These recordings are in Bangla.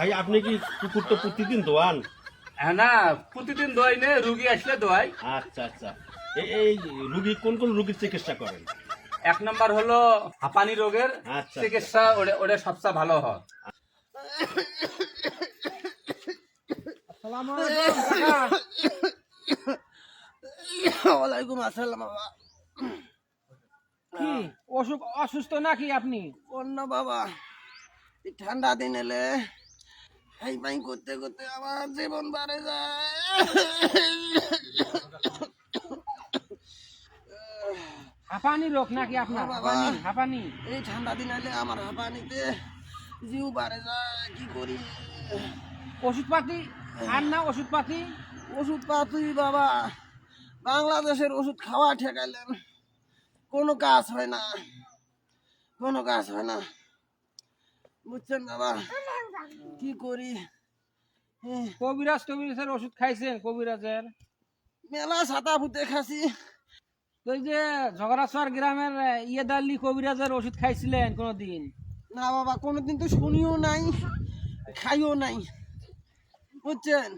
ভাই আপনি কি কুকুর তো প্রতিদিন দোয়ান? হ্যাঁ না প্রতিদিন দোয়াই নে রুগী আসলে দোয়াই। আচ্ছা আচ্ছা। এই- রুগী কোন কোন রুগীর চিকিৎসা করেন? এক নম্বর হলো হাঁপানি রোগের আচ্ছা। চিকিৎসা ওটা ওটা সবচেয়ে ভালো হয়। ওয়ালাইকুম আসসালাম বাবা। কি? অসুখ অসুস্থ নাকি আপনি? অন্য বাবা ঠান্ডা দিন এলে হাই পাই করতে করতে আমার জীবন বাড়ে যায়। হাঁপানি রোগ নাকি আপনার। হাঁপানি হাঁপানি। এই ঠান্ডা দিন এলে আমার হাঁপানিতে জিউ বাড়ে যায় কি করি? ওষুধপাতি? আর না ওষুধপাতি? ওষুধ পাতুই বাবা বাংলাদেশের ওষুধ খাওয়া ঠেকাইলেন। কোনো কাজ হয় না। কোনো কাজ হয় না। বুঝছেন বাবা? কি করি? হ্যাঁ, কবিরাজ টবিরাজের ওষুধ খাইছেন কবিরাজের। মেলা ছাতা ফুটে খাসি তো যে ঝগড়াছড় গ্রামের ইয়েদাল্লি কবিরাজের ওষুধ খাইছিলেন কোনোদিন? না বাবা কোনোদিন তো শুনিও নাই খাইও নাই। বুঝছেন?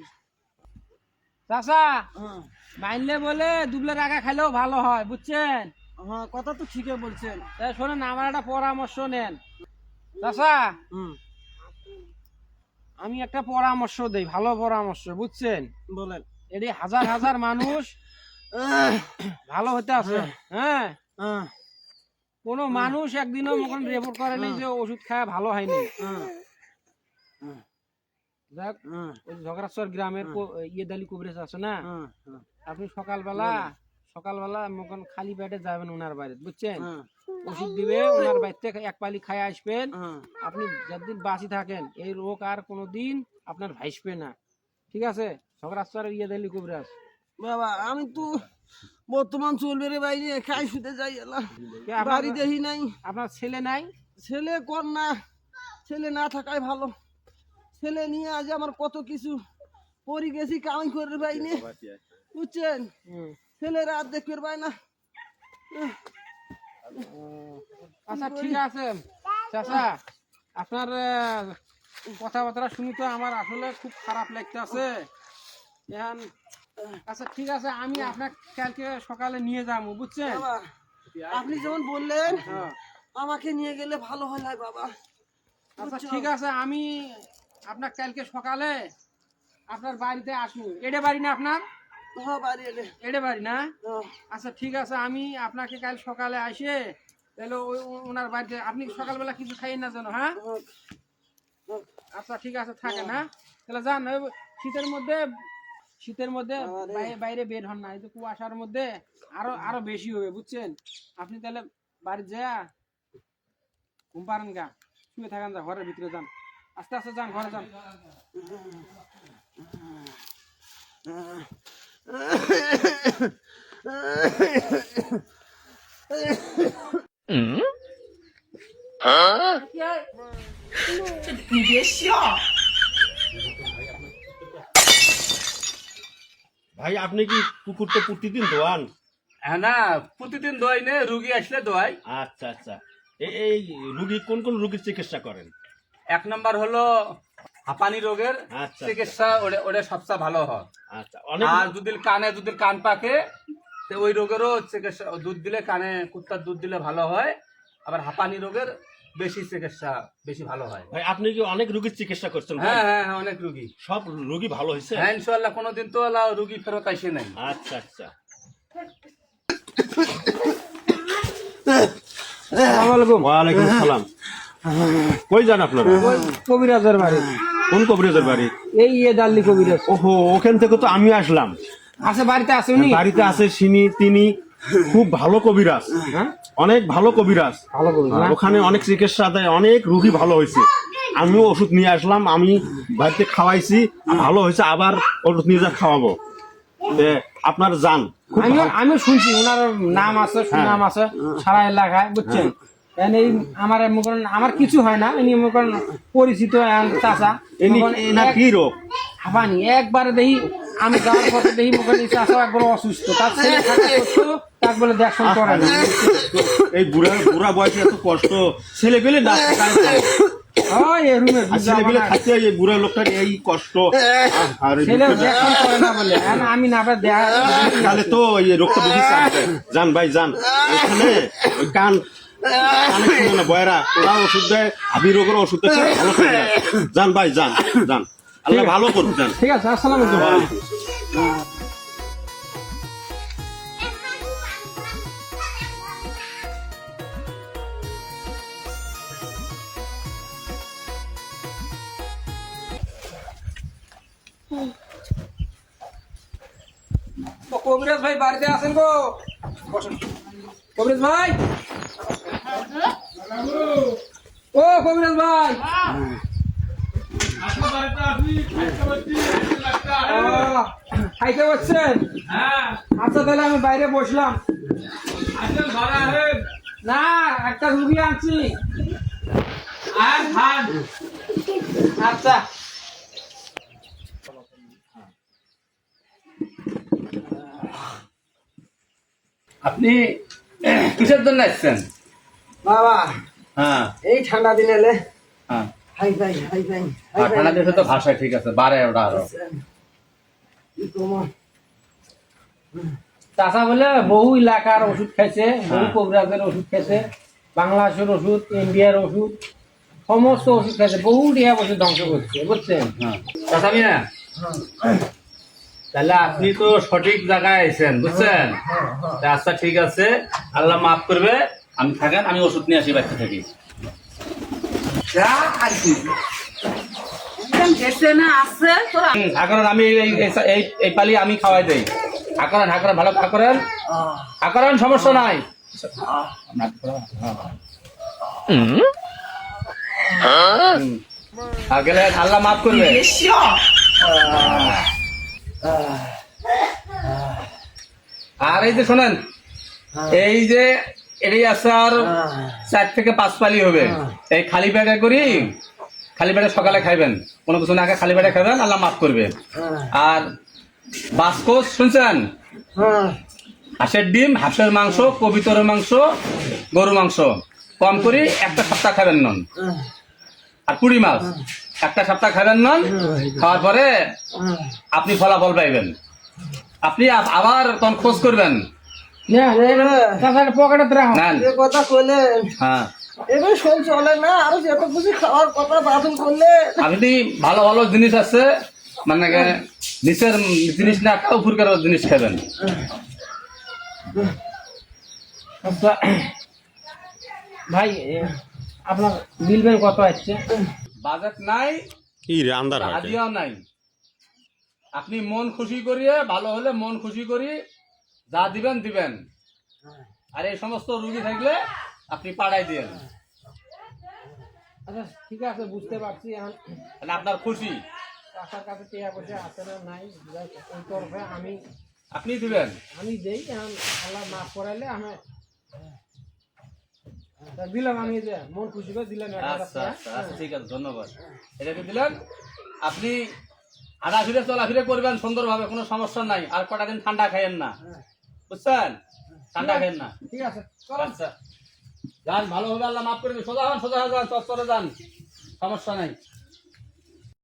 হ্যাঁ। মাইনলে বলে দুবলে রাখা খাইলেও ভালো হয় বুঝছেন? হ্যাঁ কথা তো ঠিকই বলছেন। তাই শোনেন আমার একটা পরামর্শ নেন। চাচা আমি একটা পরামর্শ দেই ভালো পরামর্শ বুঝছেন? বলেন। এটি হাজার হাজার মানুষ ভালো হতে আছে হ্যাঁ। আহ, কোনো মানুষ একদিনও মতন রেপোর্ট করেনি যে ওষুধ খায় ভালো হয়নি। ওই ঝগড়াচর গ্রামের কো- ইয়ে দালি কুবরেজ আছে না? আপনি সকালবেলা সকালবেলা মতন খালি পেটে যাবেন ওনার বাড়িতে বুঝছেন? ওষুধ দিবে ওনার বাড়ি থেকে এক পালি খাই আসবেন। আপনি যতদিন বাঁচি থাকেন এই রোগ আর কোনোদিন আপনার ভাইসবে না। ঠিক আছে? ঝগড়াচরের ইয়ে দালি কুবরাজ বাবা আমি তো বর্তমান চলবে রে বাইরে খাই শুতে যাই এলা। কে আপনার- বাড়ি দেখি নাই। আপনার ছেলে নাই? ছেলে কর না। ছেলে না থাকাই ভালো। ছেলে নিয়ে আজ আমার কত কিছু পরি গেছি কামাই করে বাইনে বুঝছেন? হুম। ছেলেরা আর দেখতে না। আচ্ছা ঠিক আছে। চাচা আপনার কথাবার্তা শুনি তো আমার আসলে খুব খারাপ লাগতেছে। এখন আচ্ছা ঠিক আছে আমি আপনার কালকে সকালে নিয়ে যাব বুঝছেন? আপনি যেমন বললেন হ্যাঁ। আমাকে নিয়ে গেলে ভালো হয় না বাবা। আচ্ছা ঠিক আছে আমি আপনার কালকে সকালে আপনার বাড়িতে আসব। এডে বাড়ি না আপনার? এডে বাড়ি না? আচ্ছা ঠিক আছে আমি আপনাকে কাল সকালে আসে তাহলে ওই ওনার বাড়িতে আপনি সকালবেলা কিছু খাইয়েন না যেন হ্যাঁ। আচ্ছা ঠিক আছে থাকেন হ্যাঁ? তাহলে যান ওই শীতের মধ্যে শীতের মধ্যে বাইরে- বাইরে বের হন না এই যে কুয়াশার মধ্যে আরও আরও বেশি হবে বুঝছেন? আপনি তাহলে বাড়ি যা ঘুম পারেন গা শুয়ে থাকেন যা ঘরের ভিতরে যান। আস্তে আস্তে যান ঘরে যান। ভাই আপনি কি কুকুর তো প্রতিদিন দোয়ান? হ্যাঁ না প্রতিদিন দোয়াই নে রুগী আসলে দোয়াই। আচ্ছা আচ্ছা। এই রুগী কোন কোন রুগীর চিকিৎসা করেন? এক নম্বর হলো হাঁপানি রোগের আচ্ছা। চিকিৎসা ওটা সবচেয়ে ভালো হয়। আচ্ছা আর যদি কানে যদি কান পাকে ওই রোগেরও চিকিৎসা দুধ দিলে কানে কুত্তার দুধ দিলে ভালো হয়। আবার হাঁপানি রোগের বেশি চিকিৎসা বেশি ভালো হয়। ভাই আপনি কি অনেক রুগীর চিকিৎসা করছেন হ্যাঁ হ্যাঁ হ্যাঁ অনেক রুগী। সব রুগী ভালো হয়েছে? হ্যাঁ ইনশাল্লাহ কোনোদিন তো আল্লাহ রুগী ফেরত আসে নাই। আচ্ছা আচ্ছা। ওয়ালাইকুম সালাম কই যান আপনারা? কবিরাজের বাড়ি। কোন কবিরাজের বাড়ি? এই ইয়ে দাল্লি কবিরাজ। ওহো ওখান থেকে তো আমি আসলাম। আছে বাড়িতে আছে উনি? বাড়িতে আছে সিনি তিনি খুব ভালো কবিরাজ। হ্যাঁ? অনেক ভালো কবিরাজ। ভালো কবিরাজ ওখানে অনেক চিকিৎসা দেয় অনেক রুগী ভালো হয়েছে। আমিও ওষুধ নিয়ে আসলাম আমি বাড়িতে খাওয়াইছি ভালো হয়েছে আবার ওষুধ নিয়ে যা খাওয়াবো। আপনার যান আমি আমিও শুনছি ওনার নাম আছে সুনাম আছে সারা এলাকায় বুঝছেন? এখন এই আমার মনে করেন আমার কিছু হয় না। ইনি মনে করেন পরিচিত কি রোগ? হাঁপানি। একবারে দেখি আমি যাওয়ার পথে দেখি মনে করেন এই একবার অসুস্থ। তার ছেলে তাকে বলে দেখশন করে না। এই বুড়া বুড়া বয়সে এত কষ্ট। ছেলে পেলে না আমি তো এই রোগটা বেশি। যান ভাই যান। ওখানে কান না বয়রা ওরা ওষুধ দেয় হাবি রোগের ওষুধ দেয় ভালো করে যান ভাই যান যান। আল্লাহ ভালো করুন যান। ঠিক আছে আসসালামু আলাইকুম। কবিরাজ ভাই বাড়িতে আছেন গো? কবিরাজ ভাই? ও কবিরাজ ভাই। আচ্ছা তাহলে আমি বাইরে বসলাম। একটা রুগী আনছি। আচ্ছা। আপনি কিসের জন্য এসছেন? বাবা হ্যাঁ। এই ঠান্ডা দিন এলে হ্যাঁ। হাই ফাই হাই ফাই ঠান্ডা দেশে তো ভাষায় ঠিক আছে বারে ওটা আরও। চাষা বলে বহু এলাকার ওষুধ খাইছে বহু কবিরাজের ওষুধ খাইছে বাংলাদেশের ওষুধ ইন্ডিয়ার ওষুধ সমস্ত ওষুধ খাইছে বহু টিয়া ওষুধ ধ্বংস করছে বুঝছেন? হ্যাঁ। চাচামি না তাহলে আপনি তো সঠিক জায়গায় আইছেন বুঝছেন? আচ্ছা ঠিক আছে আল্লাহ মাফ করবে। আমি থাকেন আমি ওষুধ নিয়ে আসি বাচ্চা থেকে। ঠাকুরেন আমি এই পালি আমি খাওয়াই দেই। ঠাকুরেন ঠাকুরেন ভালো ঠাকুরেন ঠাকুরেন সমস্যা নাই। গেলে আল্লাহ মাফ করবে। আর এই যে শোনেন এই যে এটাই আছে আর চার থেকে পাঁচ পালি হবে। এই খালি পেটে করি খালি পেটে সকালে খাইবেন। কোনো কিছু না খালি পেটে খাবেন আল্লাহ মাফ করবে। আর বাসকোস শুনছেন? হ্যাঁ। হাঁসের ডিম হাঁসের মাংস কবিতরের মাংস গরু মাংস। কম করি একটা সপ্তাহ খাবেন নন। আর পুরি মাছ একটা সপ্তাহ খাবেন নন। খাওয়ার পরে আপনি ফলাফল পাইবেন। আপনি আবার তখন খোঁজ করবেন। কথা কইলেন হ্যাঁ এবার শোন চলে না আরও যত কিছু খাওয়ার কথা বাদন করলে আপনি ভালো ভালো জিনিস আছে মানে নিচের জিনিস না একটা উপরকার জিনিস খাবেন আচ্ছা ভাই আপনার বিল বেল কত আসছে বাজেট নাই কি রে আন্দার নাই আপনি মন খুশি করিয়ে ভালো হলে মন খুশি করি যা দিবেন দিবেন। আর এই সমস্ত রুগী থাকলে আপনি পাড়াই দিয়েন। আচ্ছা ঠিক আছে বুঝতে পারছি এখন তাহলে আপনার খুশি। টাকার কাছে টিয়া পয়সা আছে না নাই ওই তরফে আমি আপনি দিবেন। আমি দেই এখন আল্লাহ মাফ করাইলে আমি দিলাম আমি যে মন খুশি করে দিলাম আচ্ছা। আচ্ছা আচ্ছা ঠিক আছে ধন্যবাদ। এটাকে দিলেন? আপনি হাঁটাফিরে চলাফিরে করবেন সুন্দরভাবে কোনো সমস্যা নাই। আর কটা দিন ঠান্ডা খাইয়েন না। বুঝছেন ঠান্ডা খেন না। ঠিক আছে আচ্ছা। যান ভালোভাবে আল্লাহ মাফ করে করবে সোজা হন সোজা যান চত্বরে যান। সমস্যা নাই।